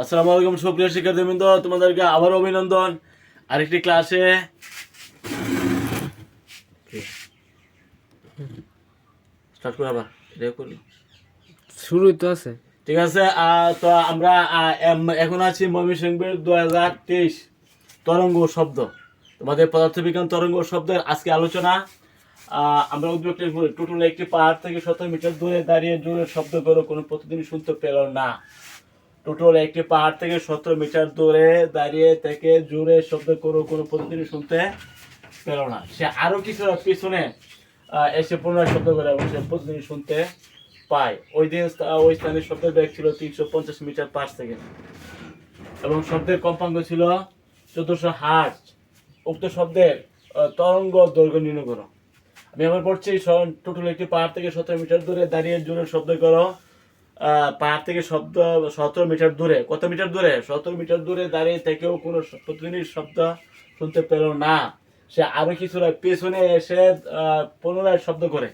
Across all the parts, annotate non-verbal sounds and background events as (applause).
আসসালামু আলাইকুম সুপ্রিয় শিক্ষার্থীবৃন্দ তোমাদেরকে আবার অভিনন্দন। আরেকটি ক্লাসে স্টার্ট করে আবার শুরুই তো আছে। ঠিক আছে তো আমরা এখন আছি ময়মনসিংহের দু হাজার তেইশ তরঙ্গ শব্দ। তোমাদের পদার্থবিজ্ঞান তরঙ্গ শব্দের আজকে আলোচনা। আমরা উদ্যোগ টোটাল একটি পাহাড় থেকে শত মিটার দূরে দাঁড়িয়ে জোরে শব্দ করো কোনো প্রতিদিন শুনতে পেল না। টোটাল একটি পাহাড় থেকে সতেরো মিটার দূরে দাঁড়িয়ে থেকে জোরে শব্দ করো, কোনো প্রতিদিন শুনতে পেল না। সে আরও কিছু পিছনে এসে পুনরায় শব্দ করে এবং সে প্রতিদিন শুনতে পায়। ওই দিন ওই স্থানে শব্দের বেগ ছিল তিনশো পঞ্চাশ মিটার পার সেকেন্ড। এবং শব্দের কম্পাঙ্ক ছিল চোদ্দশো হার্ট উক্ত শব্দের তরঙ্গ দৈর্ঘ্য নির্ণয় করো। আমি আবার পড়ছি টোটাল একটি পাহাড় থেকে সতেরো মিটার দূরে দাঁড়িয়ে জোরে শব্দ করো। পাহাড় থেকে শব্দ সতেরো মিটার দূরে। কত মিটার দূরে? সতেরো মিটার দূরে দাঁড়িয়ে থেকেও কোনো প্রতিদিনের শব্দ শুনতে পেল না। সে আরও কিছুটা পেছনে এসে পুনরায় শব্দ করে।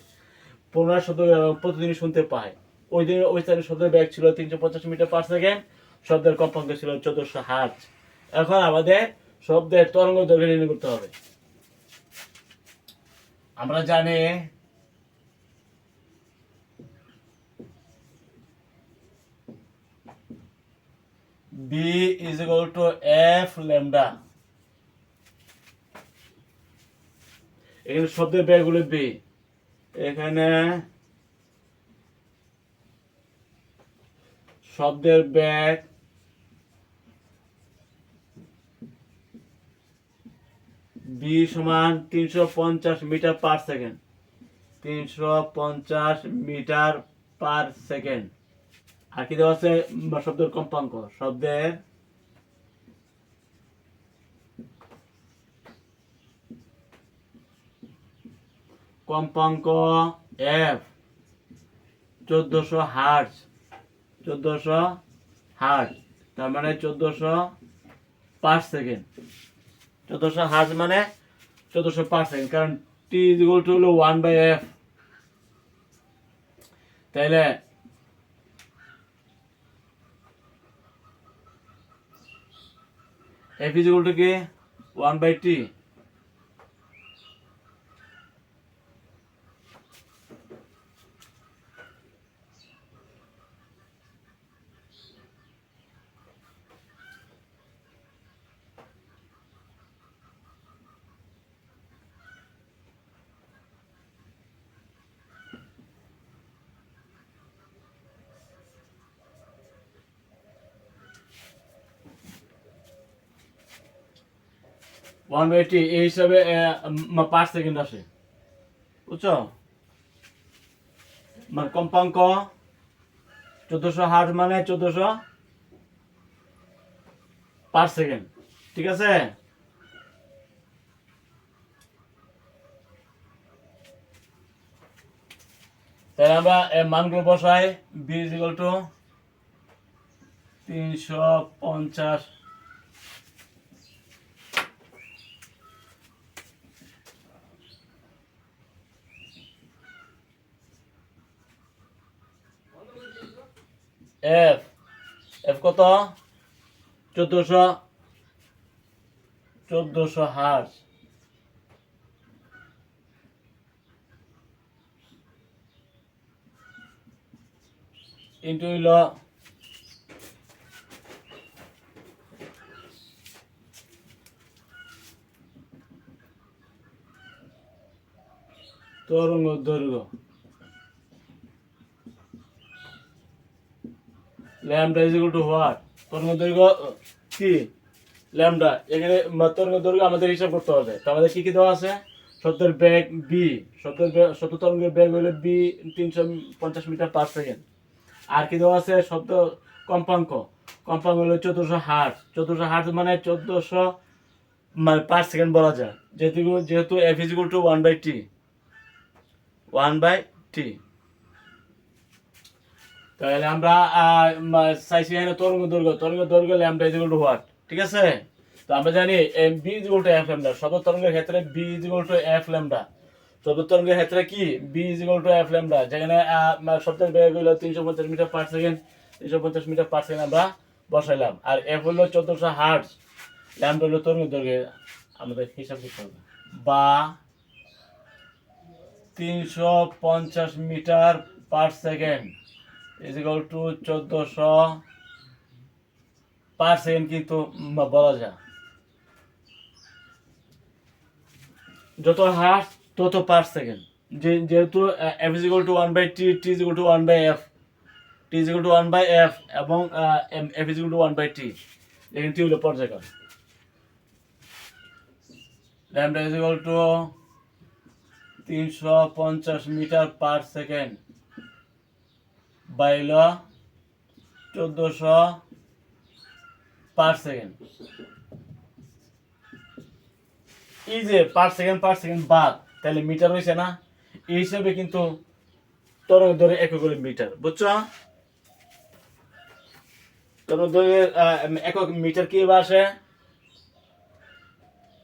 পুনরায় শব্দ করে এবং প্রতিদিন শুনতে পায়। ওই দিন ওই স্থানে শব্দের ব্যাগ ছিল তিনশো পঞ্চাশ মিটার পার সেকেন্ড। শব্দের কম্পাঙ্ক ছিল চোদ্দশো হার্ট এখন আমাদের শব্দের তরঙ্গ দৈর্ঘ্য নির্ণয় করতে হবে। আমরা জানি B is equal to F lambda. এখানে শব্দের ব্যাগ হলো B এখানে শব্দের ব্যাগ বি সমান তিনশো পঞ্চাশ মিটার পার সেকেন্ড। তিনশো পঞ্চাশ মিটার পার সেকেন্ড। আর কি দেওয়া আছে শব্দের কম্পাঙ্ক। শব্দের কম্পাঙ্ক এফ চোদ্দশো হার্জ চোদ্দশো হার্জ, তার মানে চোদ্দশো পাঁচ সেকেন্ড। চোদ্দশো হার্জ মানে চোদ্দশো পাঁচ সেকেন্ড, কারণ টি ইজ ইকুয়াল টু হলো ওয়ান বাই এফ তাইলে এফ ইজ ইকুয়াল টু কি one by T one by T এই হিসাবে পার সেকেন্ড আসে। বুঝছ? মানে কম্পাঙ্ক চোদ্দশো হার্ট মানে চোদ্দশো পার সেকেন্ড ঠিক আছে? তাহলে আমরা মানগুলো বসাই। বি টু তিনশো পঞ্চাশ এফ এফ কত? চোদ্দশো। চোদ্দশো হার্স ইন্টু হইল তরঙ্গ দৈর্ঘ্য। Lambda is equal to what তরঙ্গ দৈর্ঘ্য কি? ল্যামডা। এখানে তরঙ্গ দৈর্ঘ্য আমাদের হিসাব করতে হবে। তো আমাদের কি কি দেওয়া আছে? সত্যের ব্যাগ বি সত্যের সত্য তরঙ্গের ব্যাগ হলো বি তিনশো পঞ্চাশ মিটার পার সেকেন্ড আর কি দেওয়া আছে? শব্দ, কম্পাঙ্ক। কম্পাঙ্ক হলো চোদ্দশো হার্ট চোদ্দশো হার্ট মানে চোদ্দশো মানে পার সেকেন্ড বলা যায়। যেহেতু যেহেতু F is equal to one by T one by T তাহলে আমরা চাইছি এখানে তরঙ্গ দৈর্ঘ্য তরঙ্গ দৈর্ঘ্য ল্যামডা ইজ টু হোয়াট ঠিক আছে? তো আমরা জানি B is to F lambda শব্দ তরঙ্গের ক্ষেত্রে B is to F lambda শব্দ তরঙ্গের ক্ষেত্রে কি? B is to F lambda যেখানে শব্দের বেগ হলো তিনশো পঞ্চাশ মিটার পার সেকেন্ড তিনশো পঞ্চাশ মিটার পার সেকেন্ড আমরা বসাইলাম। আর এফ হলো চোদ্দশো হার্টস ল্যাম্প হলো তরুণ দৈর্ঘ্যে আমাদের হিসাব করতে হবে। বা তিনশো পঞ্চাশ metre per second is equal to চোদ্দশো পার সেকেন্ড কিন্তু বলা যায়। যত হার্স, তত পার সেকেন্ড যে, যেহেতু F is equal to one by T T is equal to one by F T is to one by F এবং F is equal to one by T এখানে T হলো পর্যায়কাল ল্যামডা ইজ টু তিনশো পঞ্চাশ metre per second বাইল চোদ্দোশো per second. এই যে per second per second বাদ, তাহলে মিটার হয়েছে না? এই হিসাবে কিন্তু তরঙ্গ ধরে একক হলো মিটার, বুঝছ? তরঙ্গ একক মিটার কি আসে?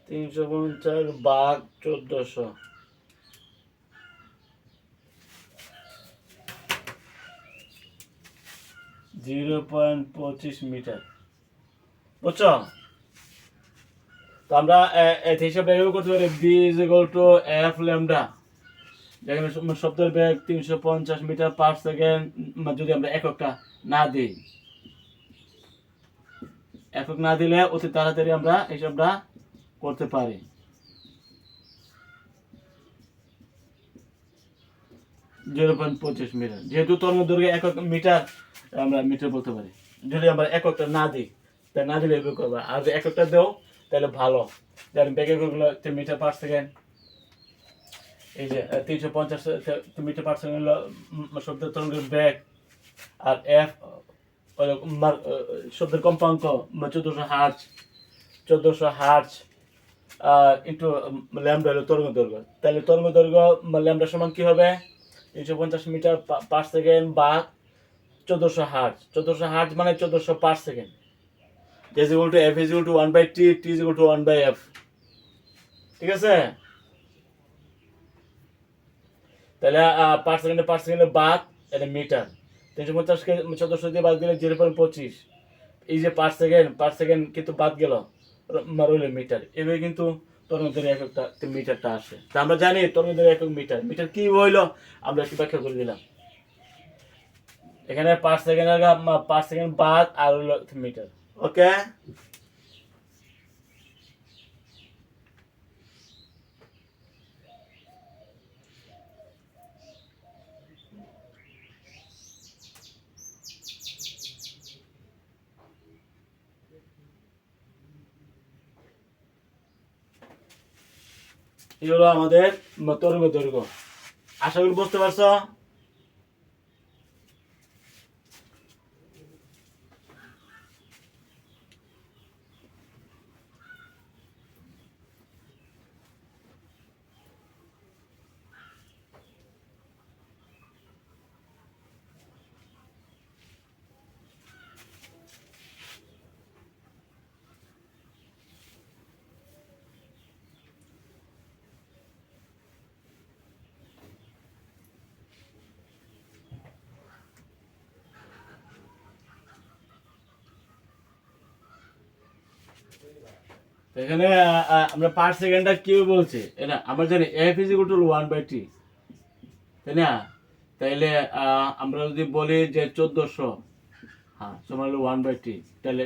তিনশো পঞ্চাশ বাঘ চোদ্দশো। জিরো পয়েন্ট পঁচিশ মিটার। বুঝছ? তো আমরা হিসাবে এভাবে করতে পারি B is equal to F lambda যেখানে শব্দের বেগ তিনশো পঞ্চাশ মিটার পার সেকেন্ড যদি আমরা এককটা না দিই। একক না দিলে অতি তাড়াতাড়ি আমরা হিসাবটা করতে পারি। জিরো পয়েন্ট পঁচিশ মিটার। যেহেতু তরঙ্গ দৈর্ঘ্য একক মিটার আমরা মিটার বলতে পারি। যদি আমরা এককটা না দিই, তা না দিলে এভাবে করব। আর যদি এককটা দেও, তাহলে ভালো। যেমন ব্যাগেরগুলো মিটার পার সেকেন্ড এই যে তিনশো পঞ্চাশ মিটার পার সেকেন্ড হলো শব্দের তরঙ্গের ব্যাগ আর এফ শব্দের কম্পাঙ্ক চোদ্দোশো হার্চ চোদ্দোশো হার্চ আর ইন্টু ল্যামডা হলো তরঙ্গ দৈর্ঘ্য তাহলে তরঙ্গ দৈর্ঘ্য ল্যামডা সমান কি হবে? তিনশো পঞ্চাশ মিটার পার সেকেন্ড বা চোদ্দোশো হার্চ চোদ্দোশো হার্চ মানে চোদ্দোশো per second is equal to f is equal to 1 by t t is equal to 1 by f ঠিক আছে? তাহলে পার সেকেন্ডে পার সেকেন্ডে বাদ, এটা মিটার তিনশো পঞ্চাশকে চোদ্দশো দিয়ে বাদ দিলে জিরো পয়েন্ট পঁচিশ। এই যে পার সেকেন্ড পার সেকেন্ড কিন্তু বাদ গেল। রইল মিটার এভাবে কিন্তু তরঙ্গের এককটা মিটারটা আসে। তা আমরা জানি তরঙ্গের একক মিটার। মিটার কি হইল? আমরা একটু ব্যাখ্যা করে দিলাম। এখানে পাঁচ সেকেন্ড পাঁচ সেকেন্ড বাদ আর হইল মিটার। ওকে এই হলো আমাদের তরঙ্গ দৈর্ঘ্য। আশা করি বুঝতে পারছ? এখানে আমরা পার সেকেন্ডটা কি বলছে? এটা, আমরা জানি F is equal to one by T তাই না? তাইলে আমরা যদি বলি যে চোদ্দশো হ্যাঁ সমান হলো ওয়ান বাই টি তাহলে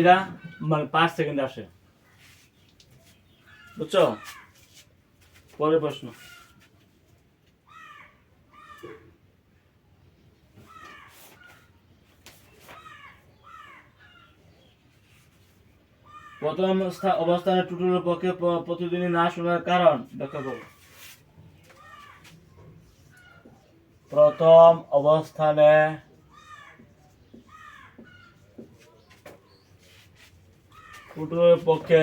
এটা মানে পাঁচ সেকেন্ড আসে। বুঝছ? পরের প্রশ্ন। প্রথম স্থা- অবস্থানে টুটুলের পক্ষে প্রতিদিনই না শোনার কারণ ব্যাখ্যা করো। প্রথম অবস্থানে টুটুলের পক্ষে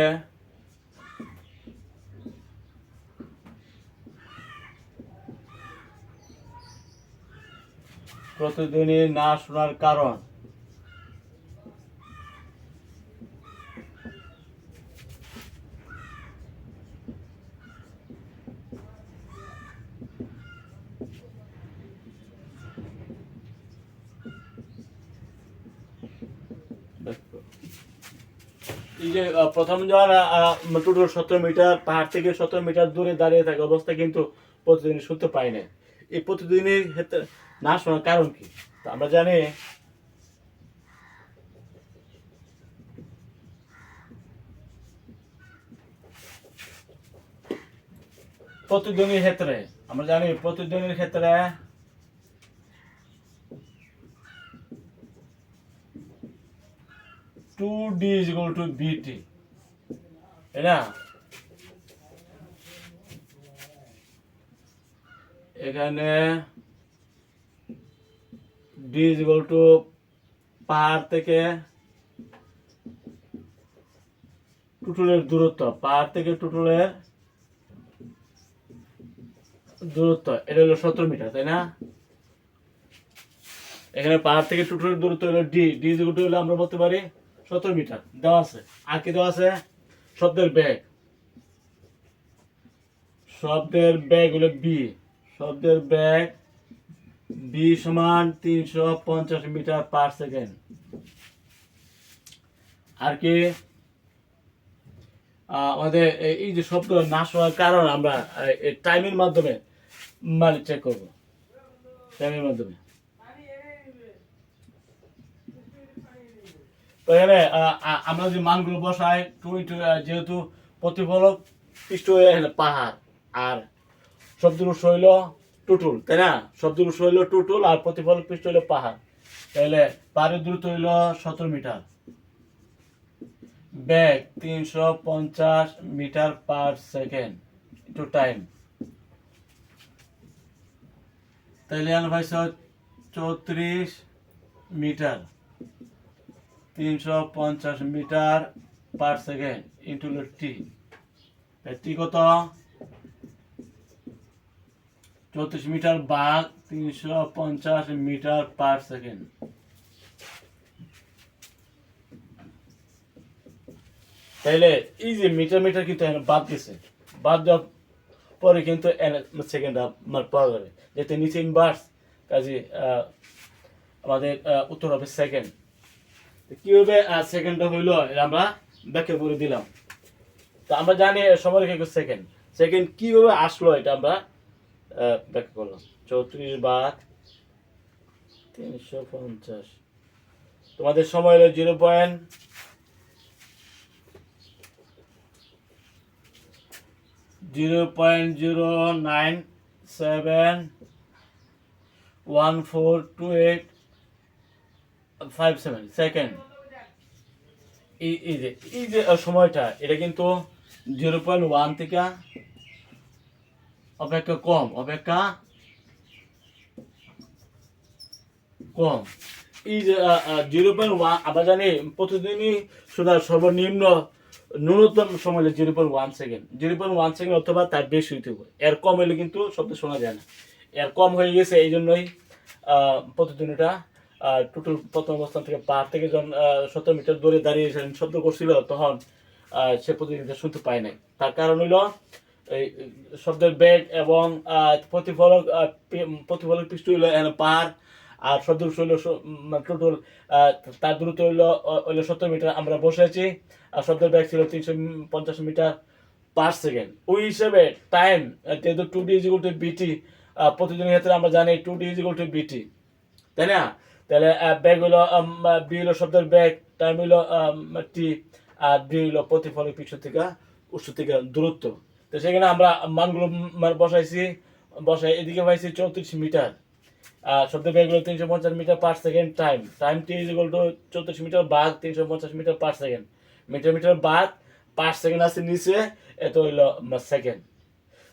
প্রতিদিনই না শোনার কারণ এই যে প্রথম যখন টোটাল সতেরো মিটার, পাহাড় থেকে সতেরো মিটার দূরে দাঁড়িয়ে থাকা অবস্থা কিন্তু প্রতিদিন শুনতে পাই না এই প্রতিদিনের ক্ষেত্রে না শোনার কারণ কি? আমরা জানি প্রতিদিনের ক্ষেত্রে, আমরা জানি প্রতিদ্বন্দ্বীর ক্ষেত্রে two D is equal to BT তাই না এখানে ডি ইজ ইকুয়াল টু পাহাড় থেকে টুটুলের দূরত্ব, পাহাড় থেকে টুটুলের দূরত্ব, এটা হলো সতেরো মিটার, তাই না? এখানে পাহাড় থেকে টুটুলের দূরত্ব হলো ডি ডি হলো আমরা বলতে পারি সতেরো মিটার। দেওয়া আছে। আর কি দেওয়া আছে? শব্দের ব্যাগ শব্দের ব্যাগ হলো বি শব্দের ব্যাগ বি সমান তিনশো পঞ্চাশ মিটার পার সেকেন্ড। আর কি? আমাদের এই যে শব্দ না শোনার কারণ আমরা টাইমের মাধ্যমে মানে চেক করব। টাইমের মাধ্যমে। তো এখানে আমরা যে মানগুলো বসাই, টু ইন্টু যেহেতু প্রতিফলক পৃষ্ঠ এখানে পাহাড়, আর শব্দের হইল টুটুল, তাই না? শব্দের হইল টুটুল, আর প্রতিফলক পৃষ্ঠ হইল পাহাড়। তাহলে পাহাড়ের দূরত্ব হইল সতেরো মিটার। ব্যাগ তিনশো পঞ্চাশ metre per second to time তাহলে পাইছ চৌত্রিশ মিটার। তিনশো পঞ্চাশ metre per second into T T কত? চৌত্রিশ মিটার বাঘ, তিনশো পঞ্চাশ মিটার পার সেকেন্ড। তাইলে এই যে মিটার মিটার কিন্তু বাদ গেছে বাদ দেওয়ার পরে কিন্তু সেকেন্ড আমার পাওয়া যাবে। যেতে নিচে ইনভার্স কাজে আমাদের উত্তর হবে সেকেন্ড কীভাবে সেকেন্ডটা হইল আমরা ব্যাখ্যা করে দিলাম। তো আমরা জানি সময় রেখে সেকেন্ড সেকেন্ড কীভাবে আসলো, এটা আমরা ব্যাখ্যা করলাম। চৌত্রিশ বার তিনশো পঞ্চাশ। তোমাদের সময় হলো zero point zero point zero nine seven one four two eight five seven second এই যে এই যে সময়টা এটা কিন্তু জিরো পয়েন্ট ওয়ান থেকে অপেক্ষা কম অপেক্ষা কম। এই যে জিরো পয়েন্ট ওয়ান আমরা জানি প্রতিদিনই শুধু সর্বনিম্ন ন্যূনতম সময় হলো zero point one second zero point one second অথবা তার বেশি হইতে হবে এর কম হলে কিন্তু শব্দ শোনা যায় না। এর কম হয়ে গেছে এই জন্যই আহ, প্রতিদিনটা টোটাল প্রথম অবস্থান থেকে পার থেকে যখন সতেরো মিটার দূরে দাঁড়িয়ে শব্দ করছিল, তখন সে প্রতিদিনটা শুনতে পায় নাই। তার কারণ হইল, এই, শব্দের বেগ এবং প্রতিফলক প্রতিফলক পৃষ্ঠ হইল পার, আর শব্দ হইল টোটাল তার দূরত্ব হইল হইল সত্তর মিটার, আমরা বসে আছি, আর শব্দের ব্যাগ ছিল তিনশো পঞ্চাশ মিটার পার সেকেন্ড। ওই হিসেবে টাইম যেহেতু টু ডি ইজিকুল টু বিটি প্রতিদিনের ক্ষেত্রে আমরা জানি two D equal to BT তাই না? তাহলে ব্যাগ হইল বি হইল শব্দের ব্যাগ, টাইম হইল টি, আর ডি হইল প্রতিফলক পৃষ্ঠ থেকে, উৎস থেকে দূরত্ব। তো সেখানে আমরা মানগুলো মানে বসাইছি, বসাই এদিকে পাইছি চৌত্রিশ মিটার। আর শব্দের ব্যাগ হলো তিনশো পঞ্চাশ metre per second time. Time T is to চৌত্রিশ মিটার বাঘ তিনশো পঞ্চাশ metre per second. Metre metre by per second আছে নিচে, এত হইল সেকেন্ড।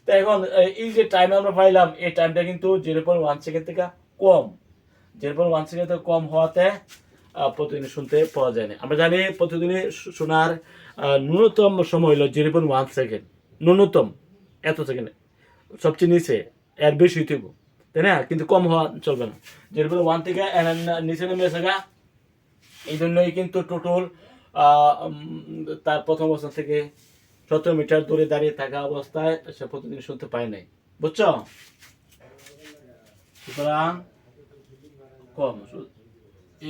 তো এখন, এই যে টাইম আমরা পাইলাম, এই টাইমটা কিন্তু জিরো পয়েন্ট ওয়ান সেকেন্ড থেকে কম। সেকেন্ড থেকে কম হওয়াতে প্রতিদিন শুনতে পাওয়া যায় না আমরা জানি প্রতিদিনই শোনার ন্যূনতম সময় হলো জিরো পয়েন্ট ওয়ান সেকেন্ড ন্যূনতম, এত সেকেন্ড সবচেয়ে নিচে, এর বেশি হইতে তাই না? কিন্তু কম হওয়া চলবে না। জিরো পয়েন্ট ওয়ান থেকে নিচে নেমে গা। এই জন্যই কিন্তু টোটাল তার প্রথম অবস্থা থেকে সতেরো মিটার দূরে দাঁড়িয়ে থাকা অবস্থায় সে প্রতিদিন শুনতে পায় নাই। বুঝছ? সুতরাং কম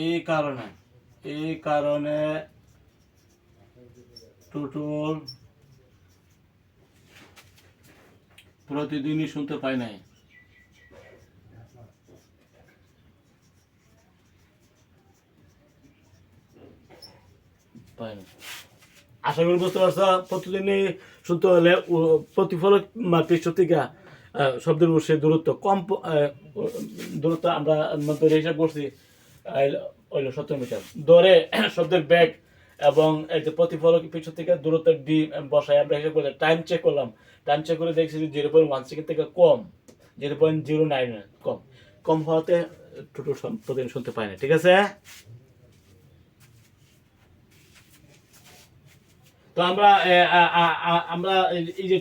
এই কারণে এই কারণে টোটল প্রতিদিনই শুনতে পাই নাই। আশা করি বুঝতে পারছ প্রতিদিনই শুনতে হলে প্রতিফলক মা- পৃষ্ঠ থেকে আহ, শব্দের উৎসে দূরত্ব, কম দূরত্ব আমরা মধ্যে হিসাব করছি ওইল সত্তর মিটার। দরে (clears throat) শব্দের ব্যাগ এবং এই যে প্রতিফলক পিছন থেকে দূরত্ব ডি বসায়, আমরা হিসাব করে টাইম চেক করলাম। টাইম চেক করে দেখছি যে জিরো পয়েন্ট ওয়ান সেকেন্ড থেকে কম জিরো পয়েন্ট জিরো নাইন কম। কম হওয়াতে টোটো প্রতিদিন শুনতে পাই না, ঠিক আছে? তো আমরা আমরা এই- যে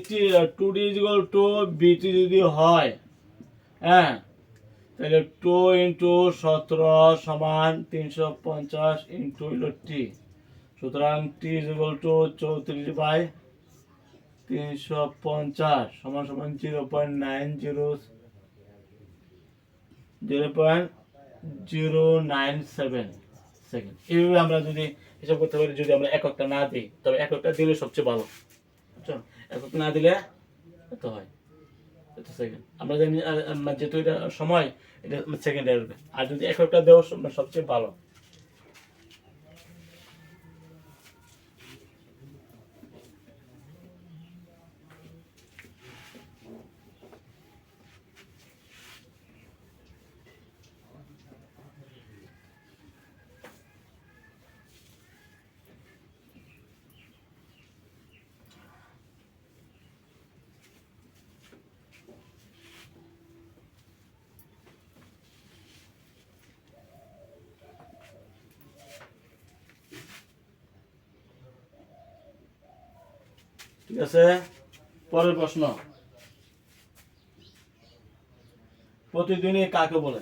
টু ডি ইজিক্যাল টু বিটি যদি হয় হ্যাঁ তাহলে টু ইন্টু সতেরো সমান তিনশো পঞ্চাশ ইন্টু টি সুতরাং টি ইজিক্যাল টু চৌত্রিশ বাই তিনশো পঞ্চাশ সমান সমান zero point nine zero zero point zero nine seven second এইভাবে আমরা যদি হিসাব করতে পারি যদি আমরা এককটা না দিই তবে এককটা দিলে সবচেয়ে ভালো। একক না দিলে এত হয়। সেকেন্ড আমরা জানি আহ, যেহেতু এটা সময় এটা সেকেন্ড আসবে। আর যদি এককটা দেওয়া সব- সবচেয়ে ভালো। ঠিক আছে? পরের প্রশ্ন। প্রতিদিনই কাকে বলে?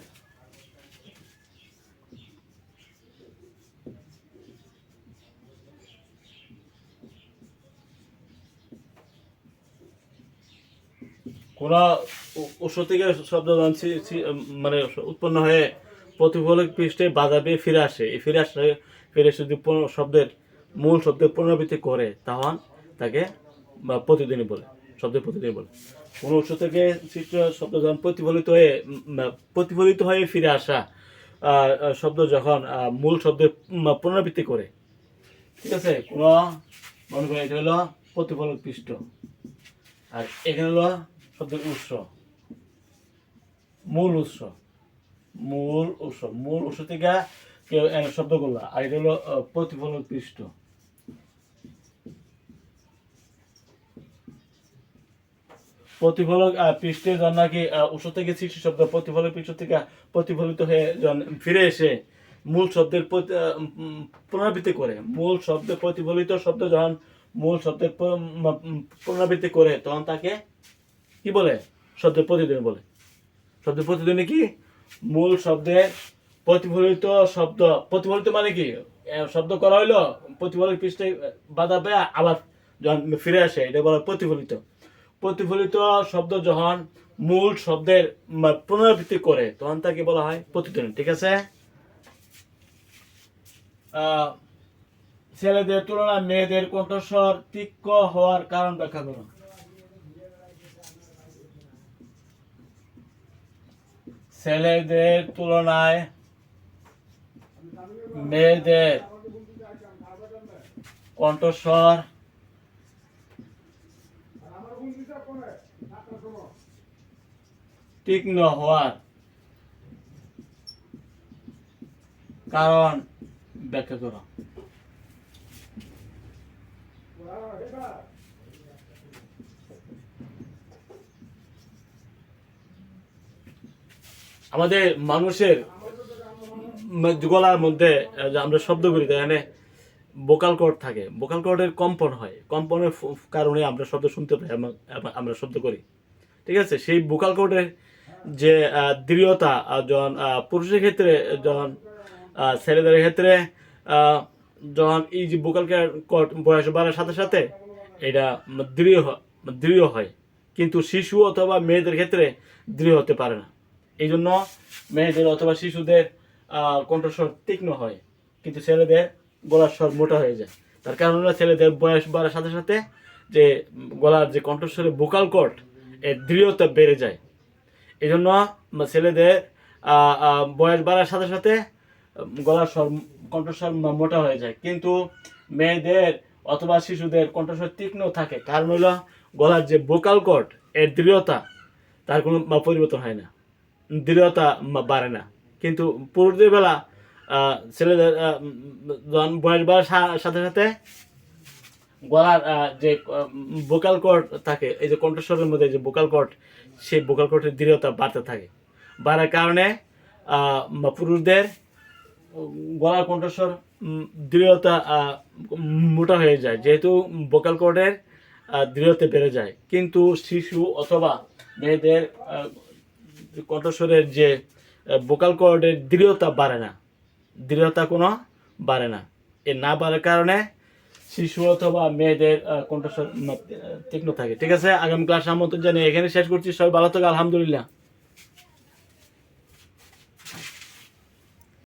কোন উৎস থেকে শব্দ মানে উৎপন্ন হয়ে প্রতিফলক পৃষ্ঠে বাধা পেয়ে ফিরে আসে। এই ফিরে আসলে ফিরে যদি শব্দের মূল শব্দের পুনরাবৃত্তি করে তখন তাকে প্রতিদিনই বলে শব্দের প্রতিদিনই বলে। কোন উৎস থেকে সৃষ্ট শব্দ যখন প্রতিফলিত হয়ে প্রতিফলিত হয়ে ফিরে আসা শব্দ যখন মূল শব্দের উম, পুনরাবৃত্তি করে ঠিক আছে? কোন মনে করে এটা হলো প্রতিফলক পৃষ্ঠ। আর এখানে হলো শব্দের উৎস মূল উৎস মূল উৎস মূল উৎস থেকে কেউ এনে শব্দগুলো আর এটা হলো প্রতিফলক পৃষ্ঠ। প্রতিফলক পৃষ্ঠে যখন নাকি উৎস থেকে সৃষ্টি শব্দ প্রতিফলক পৃষ্ঠ থেকে প্রতিফলিত হয়ে যখন ফিরে এসে মূল শব্দের পুনরাবৃত্তি করে। মূল শব্দে প্রতিফলিত শব্দ যখন মূল শব্দের পুনরাবৃত্তি করে, তখন তাকে কি বলে? শব্দের প্রতিদিন বলে। শব্দের প্রতিদিনে কি? মূল শব্দের প্রতিফলিত শব্দ, প্রতিফলিত মানে কি? শব্দ করা হইল প্রতিফলিত পৃষ্ঠে বাধা পেয়ে আবার যখন ফিরে আসে, এটা বলা প্রতিফলিত। প্রতিফলিত শব্দ যখন মূল শব্দের পুনরাবৃত্তি করে, তখন তাকে বলা হয় প্রতিদিন ঠিক আছে? ছেলেদের তুলনায় মেয়েদের কণ্ঠস্বর তীক্ষ্ণ হওয়ার কারণ ব্যাখ্যা করুন। ছেলেদের তুলনায় মেয়েদের কণ্ঠস্বর তীক্ষ্ণ হওয়ার। কারণ, ব্যাখ্যা করো। আমাদের মানুষের গলার মধ্যে আমরা শব্দ করি এখানে বোকাল কর্ড থাকে। বোকাল কর্ডের কম্পন হয়। কম্পনের কারণে আমরা শব্দ শুনতে পাই, আমরা শব্দ করি। ঠিক আছে? সেই বোকাল কর্ডের যে দৃঢ়তা যখন পুরুষের ক্ষেত্রে, যখন ছেলেদের ক্ষেত্রে যখন এই যে বোকাল কর্ড বয়স বাড়ার সাথে সাথে এটা দৃঢ় দৃঢ় হয়। কিন্তু শিশু অথবা মেয়েদের ক্ষেত্রে দৃঢ় হতে পারে না। এই জন্য মেয়েদের অথবা শিশুদের কণ্ঠস্বর তীক্ষ্ণ হয়, কিন্তু ছেলেদের গলার স্বর মোটা হয়ে যায়। তার কারণ হলো ছেলেদের বয়স বাড়ার সাথে সাথে যে, গলার যে কণ্ঠস্বরে ভোকাল কর্ড এর দৃঢ়তা বেড়ে যায়। এই জন্য ছেলেদের বয়স বাড়ার সাথে সাথে গলার স্বর, কণ্ঠস্বর মোটা হয়ে যায়। কিন্তু মেয়েদের অথবা শিশুদের কণ্ঠস্বর তীক্ষ্ণ থাকে। কারণ হলো গলার যে ভোকাল কর্ড এর দৃঢ়তা, তার কোনো পরিবর্তন হয় না। দৃঢ়তা বাড়ে না। কিন্তু পুরুষদের বেলা ছেলেদের বয়স বাড়ার সাথে সাথে গলার যে ভোকাল কর্ড থাকে, এই যে কণ্ঠস্বরের মধ্যে যে ভোকাল কর্ড সেই ভোকাল কর্ডের দৃঢ়তা বাড়তে থাকে। বাড়ার কারণে পুরুষদের গলার কণ্ঠস্বর দৃঢ়তা মোটা হয়ে যায়। যেহেতু ভোকাল কর্ডের দৃঢ়তা বেড়ে যায়। কিন্তু শিশু অথবা মেয়েদের কণ্ঠস্বরের যে ভোকাল কর্ডের দৃঢ়তা বাড়ে না। দৃঢ়তা কোনো বাড়ে না। এ না বাড়ার কারণে শিশু অথবা মেয়েদের কণ্ঠস্বর তীক্ষ্ণ থাকে। ঠিক আছে? আগামী ক্লাস আমন্ত্রণ জানিয়ে এখানে শেষ করছি। সবাই ভালো থাকে, আলহামদুলিল্লাহ।